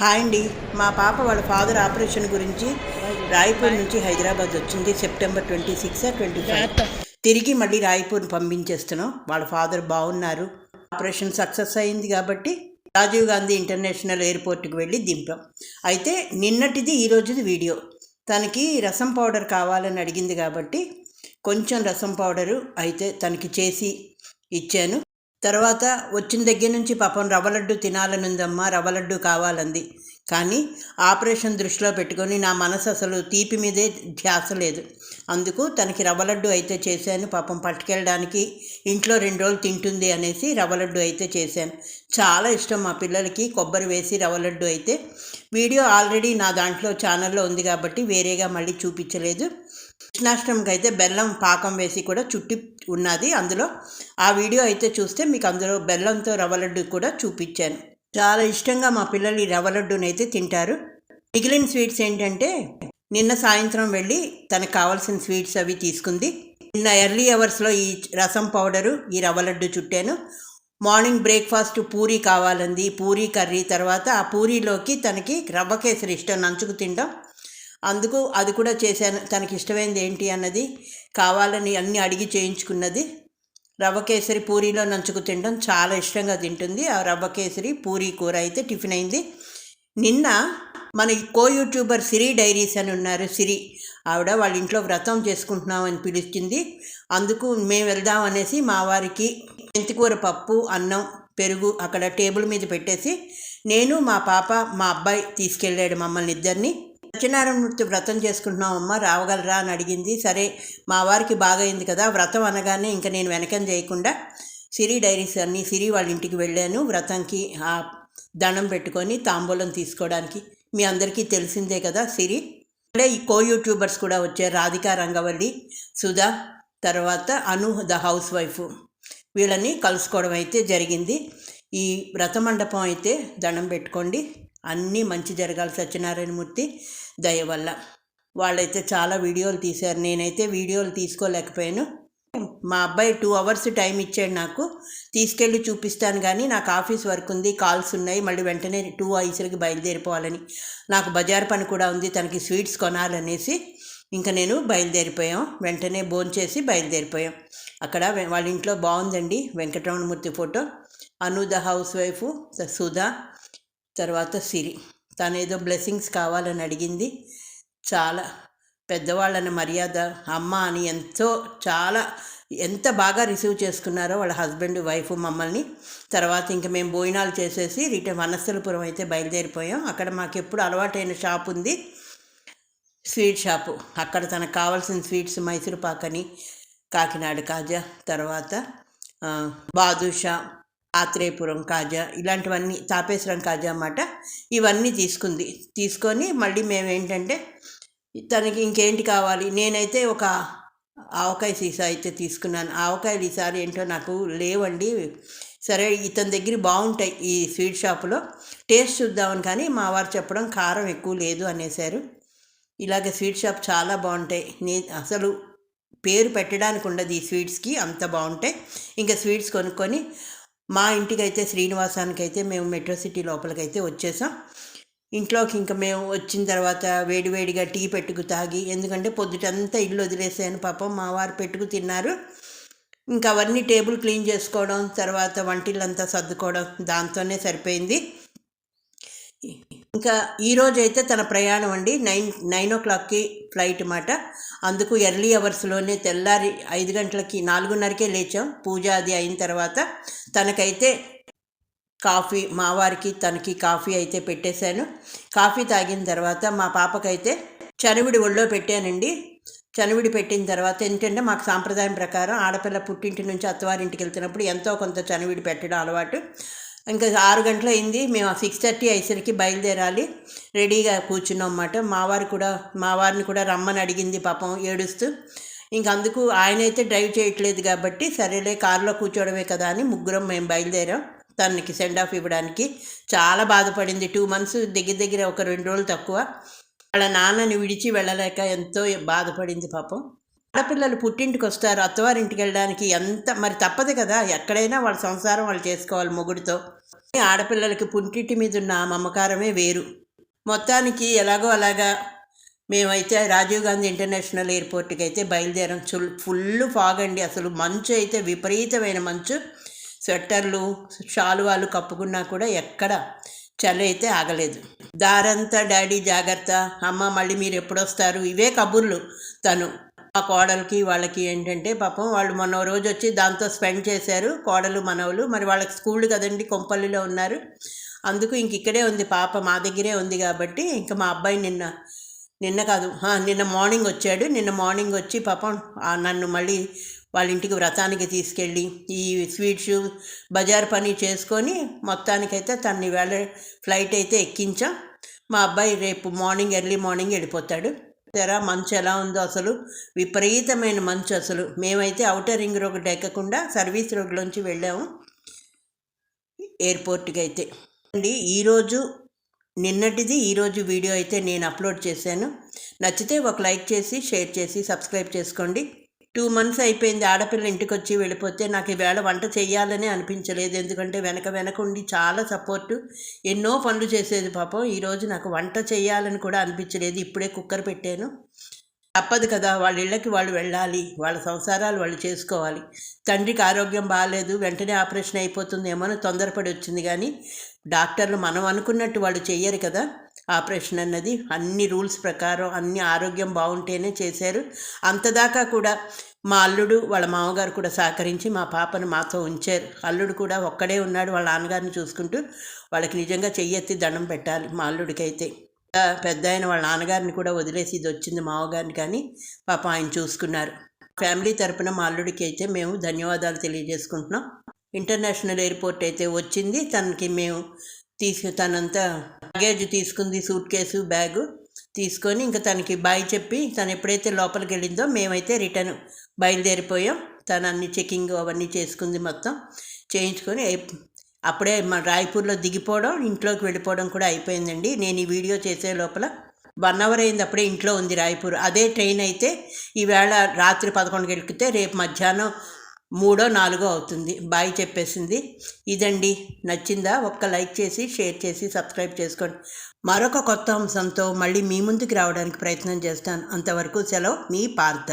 Hi అండి. మా పాప వాళ్ళ ఫాదర్ ఆపరేషన్ గురించి రాయపూర్ నుంచి హైదరాబాద్ వచ్చింది September twenty six twenty five. తిరిగి మళ్ళీ రాయపూర్ పంపించేస్తున్నాం. వాళ్ళ ఫాదర్ బాగున్నారు. ఆపరేషన్ సక్సెస్ అయింది కాబట్టి రాజీవ్ గాంధీ ఇంటర్నేషనల్ ఎయిర్పోర్ట్కి వెళ్ళి దింపాం. అయితే నిన్నటిది ఈ రోజుది వీడియో. తనకి రసం పౌడర్ కావాలని అడిగింది కాబట్టి కొంచెం రసం పౌడరు అయితే తనకి చేసి ఇచ్చాను. తర్వాత వచ్చిన దగ్గర నుంచి పాపం రవ్వలడ్డు తినాలనుందమ్మా రవ్వలడ్డు కావాలంది. కానీ ఆపరేషన్ దృష్టిలో పెట్టుకొని నా మనసు అసలు తీపి మీదే ధ్యాస లేదు. అందుకు తనకి రవ్వ లడ్డు అయితే చేశాను పాపం పట్టుకెళ్ళడానికి ఇంట్లో రెండు రోజులు తింటుంది అనేసి రవ్వ లడ్డు అయితే చేశాను. చాలా ఇష్టం మా పిల్లలకి కొబ్బరి వేసి రవ్వ లడ్డు అయితే. వీడియో ఆల్రెడీ నా దాంట్లో ఛానల్లో ఉంది కాబట్టి వేరేగా మళ్ళీ చూపించలేదు. కృష్ణాష్టమికి అయితే బెల్లం పాకం వేసి కూడా చుట్టి ఉన్నది. అందులో ఆ వీడియో అయితే చూస్తే మీకు అందులో బెల్లంతో రవ్వ లడ్డు కూడా చూపించాను. చాలా ఇష్టంగా మా పిల్లలు ఈ రవ్వ లడ్డుని అయితే తింటారు. మిగిలిన స్వీట్స్ ఏంటంటే నిన్న సాయంత్రం వెళ్ళి తనకు కావాల్సిన స్వీట్స్ అవి తీసుకుంది. నిన్న ఎర్లీ అవర్స్లో ఈ రసం పౌడరు ఈ రవ్వ లడ్డు చుట్టాను. మార్నింగ్ బ్రేక్ఫాస్ట్ పూరీ కావాలంది. పూరీ కర్రీ తర్వాత ఆ పూరీలోకి తనకి రవ్వ కేసరి ఇష్టం నంచుకు తినడం అందుకు అది కూడా చేశాను. తనకి ఇష్టమైనది ఏంటి అన్నది కావాలని అన్ని అడిగి చేయించుకున్నది. రవ్వ కేసరి పూరీలో నంచుకు తినడం చాలా ఇష్టంగా తింటుంది. ఆ రవ్వ కేసరి పూరీ కూర అయితే టిఫిన్ అయింది. నిన్న మన కో యూట్యూబర్ సిరి డైరీస్ అని ఉన్నారు. సిరి ఆవిడ వాళ్ళ ఇంట్లో వ్రతం చేసుకుంటున్నాం అని పిలిచింది. అందుకు మేము వెళ్దాం అనేసి మా వారికి మెంతికూర పప్పు అన్నం పెరుగు అక్కడ టేబుల్ మీద పెట్టేసి నేను మా పాప మా అబ్బాయి తీసుకెళ్ళాడు మమ్మల్ని ఇద్దరిని. సత్యనారాయణమూర్తి వ్రతం చేసుకుంటున్నామమ్మా రావగలరా అని అడిగింది. సరే మా వారికి బాగైంది కదా వ్రతం అనగానే ఇంకా నేను వెనకం చేయకుండా సిరి డైరీస్ అన్ని సిరి వాళ్ళ ఇంటికి వెళ్ళాను. వ్రతంకి ఆ దండం పెట్టుకొని తాంబూలం తీసుకోవడానికి. మీ అందరికీ తెలిసిందే కదా సిరి. అంటే ఈ కో యూట్యూబర్స్ కూడా వచ్చారు రాధికా రంగవల్లి సుధా తర్వాత అను ద హౌస్ వైఫ్. వీళ్ళని కలుసుకోవడం అయితే జరిగింది. ఈ వ్రత మండపం అయితే దండం పెట్టుకోండి. అన్నీ మంచి జరగాలి సత్యనారాయణమూర్తి దయ వల్ల. వాళ్ళైతే చాలా వీడియోలు తీశారు. నేనైతే వీడియోలు తీసుకోలేకపోయాను. మా అబ్బాయి టూ అవర్స్ టైం ఇచ్చాడు నాకు. తీసుకెళ్ళి చూపిస్తాను కానీ నాకు ఆఫీస్ వర్క్ ఉంది కాల్స్ ఉన్నాయి. మళ్ళీ వెంటనే టూ ఐసరికి బయలుదేరిపోవాలని. నాకు బజార్ పని కూడా ఉంది. తనకి స్వీట్స్ కొనాలనేసి ఇంకా నేను బయలుదేరిపోయాం. వెంటనే భోంచేసి బయలుదేరిపోయాం. అక్కడ వాళ్ళ ఇంట్లో బాగుందండి. Venkataramanamurthy photo. Anu the housewife Sudha. తర్వాత సిరి. తను ఏదో బ్లెస్సింగ్స్ కావాలని అడిగింది. చాలా పెద్దవాళ్ళని మర్యాద అమ్మ అని ఎంతో చాలా ఎంత బాగా రిసీవ్ చేసుకున్నారో వాళ్ళ హస్బెండ్ వైఫ్ మమ్మల్ని. తర్వాత ఇంక మేము భోజనాలు చేసేసి రిటర్న్ వనస్థలపురం అయితే బయలుదేరిపోయాం. అక్కడ మాకు ఎప్పుడు అలవాటైన షాప్ ఉంది. Sweet shop. అక్కడ తనకు కావాల్సిన స్వీట్స్ మైసూరుపాకని అని కాకినాడ కాజా తర్వాత బాదుషా ఆత్రేయపురం కాజా ఇలాంటివన్నీ తాపేశ్వరం కాజా అన్నమాట. ఇవన్నీ తీసుకుంది. తీసుకొని మళ్ళీ మేము ఏంటంటే తనకి ఇంకేంటి కావాలి? నేనైతే ఒక ఆవకాయ సీసా అయితే తీసుకున్నాను. ఆవకాయలు ఈసారి ఏంటో నాకు లేవండి. సరే ఇతని దగ్గర బాగుంటాయి ఈ స్వీట్ షాపులో. టేస్ట్ చూద్దామని కానీ మా వారు చెప్పడం కారం ఎక్కువ లేదు అనేసారు ఇలాగ స్వీట్ షాప్ చాలా బాగుంటాయి. నే అసలు పేరు పెట్టడానికి ఉండదు ఈ స్వీట్స్కి అంత బాగుంటాయి. ఇంకా స్వీట్స్ కొనుక్కొని మా ఇంటికైతే శ్రీనివాసానికైతే శ్రీనివాసానికి అయితే మేము మెట్రో సిటీ లోపలికైతే వచ్చేసాం. ఇంట్లోకి ఇంకా మేము వచ్చిన తర్వాత వేడివేడిగా టీ పెట్టుకు తాగి ఎందుకంటే పొద్దుటంతా ఇల్లు వదిలేసాను పాపం మా వారు పెట్టుకు తిన్నారు. ఇంకా అవన్నీ టేబుల్ క్లీన్ చేసుకోవడం తర్వాత వంటిల్లంతా సర్దుకోవడం దాంతోనే సరిపోయింది. ఇంకా ఈరోజైతే అయితే తన ప్రయాణం అండి. నైన్ నైన్ ఓ క్లాక్కి ఫ్లైట్ మాట. అందుకు ఎర్లీ అవర్స్లోనే తెల్లారి ఐదు గంటలకి నాలుగున్నరకే లేచాం. పూజ అది అయిన తర్వాత తనకైతే కాఫీ మా వారికి తనకి కాఫీ అయితే పెట్టేశాను. కాఫీ తాగిన తర్వాత మా పాపకైతే చనివిడి ఒళ్ళో పెట్టానండి. చనివిడి పెట్టిన తర్వాత ఏంటంటే మాకు సాంప్రదాయం ప్రకారం ఆడపిల్ల పుట్టింటి నుంచి అత్తవారింటికి వెళ్తున్నప్పుడు ఎంతో కొంత చనివిడి పెట్టడం అలవాటు. ఇంకా ఆరు గంటలు అయింది మేము సిక్స్ థర్టీ అయ్యేసరికి బయలుదేరాలి. రెడీగా కూర్చున్నాం అన్నమాట. మా వారు కూడా మా వారిని కూడా రమ్మని అడిగింది పాపం ఏడుస్తూ. ఇంక అందుకు ఆయన అయితే డ్రైవ్ చేయట్లేదు కాబట్టి సరేలే కారులో కూర్చోవడమే కదా అని ముగ్గురం మేము బయలుదేరాం. తనకి సెండ్ ఆఫ్ ఇవ్వడానికి. చాలా బాధపడింది. టూ మంత్స్ దగ్గర దగ్గర ఒక రెండు రోజులు తక్కువ. వాళ్ళ నాన్నని విడిచి వెళ్ళలేక ఎంతో బాధపడింది పాపం. ఆడపిల్లలు పుట్టింటికి వస్తారు. అత్తవారింటికి వెళ్ళడానికి ఎంత మరి తప్పదు కదా. ఎక్కడైనా వాళ్ళ సంసారం వాళ్ళు చేసుకోవాలి మొగుడితో. ఆడపిల్లలకి పుంటింటి మీద ఉన్న మమకారమే వేరు. మొత్తానికి ఎలాగో అలాగా మేమైతే రాజీవ్ గాంధీ ఇంటర్నేషనల్ ఎయిర్పోర్ట్కి అయితే బయలుదేరాం. చుల్ ఫుల్ ఫాగ్ అండి అసలు మంచు అయితే విపరీతమైన మంచు. స్వెట్టర్లు షాలువాలు కప్పుకున్నా కూడా ఎక్కడ చలి అయితే ఆగలేదు. దారంతా డాడీ జాగ్రత్త. అమ్మ మళ్ళీ మీరు ఎప్పుడొస్తారు? ఇవే కబుర్లు తను. మా కోడలకి వాళ్ళకి ఏంటంటే పాపం వాళ్ళు మొన్న రోజు వచ్చి దాంతో స్పెండ్ చేశారు. కోడలు మనవలు. మరి వాళ్ళకి స్కూల్ కదండి కొంపల్లిలో ఉన్నారు. అందుకు ఇంక ఇక్కడే ఉంది. పాప మా దగ్గరే ఉంది కాబట్టి ఇంకా మా అబ్బాయి నిన్న నిన్న కాదు నిన్న మార్నింగ్ వచ్చాడు. నిన్న మార్నింగ్ వచ్చి పాపం నన్ను మళ్ళీ వాళ్ళ ఇంటికి వ్రతానికి తీసుకెళ్ళి ఈ స్వీట్స్ బజార్ పని చేసుకొని మొత్తానికైతే తన్ని వేళ ఫ్లైట్ అయితే ఎక్కించాం. మా అబ్బాయి రేపు మార్నింగ్ ఎర్లీ మార్నింగ్ వెళ్ళిపోతాడు. తెరా మంచు ఎలా ఉందో అసలు. విపరీతమైన మంచు అసలు. మేమైతే అవుటర్ రింగ్ రోడ్ ఎక్కకుండా సర్వీస్ రోడ్లోంచి వెళ్ళాము. ఎయిర్పోర్ట్కి అయితే. అండి ఈరోజు నిన్నటిది ఈరోజు వీడియో అయితే నేను అప్లోడ్ చేశాను. నచ్చితే ఒక లైక్ చేసి షేర్ చేసి సబ్స్క్రైబ్ చేసుకోండి. టూ మంత్స్ అయిపోయింది ఆడపిల్ల ఇంటికి వచ్చి వెళ్ళిపోతే నాకు ఈవేళ వంట చేయాలని అనిపించలేదు. ఎందుకంటే వెనక వెనక ఉండి చాలా సపోర్టు ఎన్నో పనులు చేసేది పాపం. ఈరోజు నాకు వంట చేయాలని కూడా అనిపించలేదు. ఇప్పుడే కుక్కర్ పెట్టాను. తప్పదు కదా వాళ్ళ ఇళ్ళకి వాళ్ళు వెళ్ళాలి వాళ్ళ సంసారాలు వాళ్ళు చేసుకోవాలి. తండ్రికి ఆరోగ్యం బాగాలేదు వెంటనే ఆపరేషన్ అయిపోతుందేమో అని తొందరపడి వచ్చింది. కానీ డాక్టర్లు మనం అనుకున్నట్టు వాళ్ళు చెయ్యరు కదా. ఆపరేషన్ అన్నది. అన్ని రూల్స్ ప్రకారం అన్ని ఆరోగ్యం బాగుంటేనే చేశారు. అంతదాకా కూడా మా అల్లుడు వాళ్ళ మామగారు కూడా సహకరించి మా పాపను మాతో ఉంచారు. అల్లుడు కూడా ఒక్కడే ఉన్నాడు. వాళ్ళ నాన్నగారిని చూసుకుంటూ వాళ్ళకి నిజంగా చెయ్యెత్తి దండం పెట్టాలి మా అల్లుడికైతే. పెద్ద ఆయన వాళ్ళ నాన్నగారిని కూడా వదిలేసి ఇది వచ్చింది మామగారిని కానీ పాప ఆయన చూసుకున్నారు. ఫ్యామిలీ తరపున మా అల్లుడికి అయితే మేము ధన్యవాదాలు తెలియజేసుకుంటున్నాం. ఇంటర్నేషనల్ ఎయిర్పోర్ట్ అయితే వచ్చింది. తనకి మేము తీసుకు తనంతా లగేజ్ తీసుకుంది సూట్ కేసు బ్యాగు తీసుకొని ఇంకా తనకి బాయ్ చెప్పి తను ఎప్పుడైతే లోపలికి వెళ్ళిందో మేమైతే రిటర్న్ బయలుదేరిపోయాం. తను అన్ని చెకింగ్ అవన్నీ చేసుకుంది మొత్తం చేయించుకొని అప్పుడే మన రాయపూర్లో దిగిపోవడం ఇంట్లోకి వెళ్ళిపోవడం కూడా అయిపోయిందండి. నేను ఈ వీడియో చేసే లోపల వన్ అవర్ అయింది అప్పుడే ఇంట్లో ఉంది రాయపూర్. అదే ట్రైన్ అయితే ఈవేళ రాత్రి పదకొండుకి వెళ్తే రేపు మధ్యాహ్నం మూడో నాలుగో అవుతుంది. బాయ్ చెప్పేసింది. ఇదండి. నచ్చిందా? ఒక్క లైక్ చేసి షేర్ చేసి సబ్స్క్రైబ్ చేసుకోండి. మరొక కొత్త అంశంతో మళ్ళీ మీ ముందుకు రావడానికి ప్రయత్నం చేస్తాను. అంతవరకు సెలవు మీ పార్థ.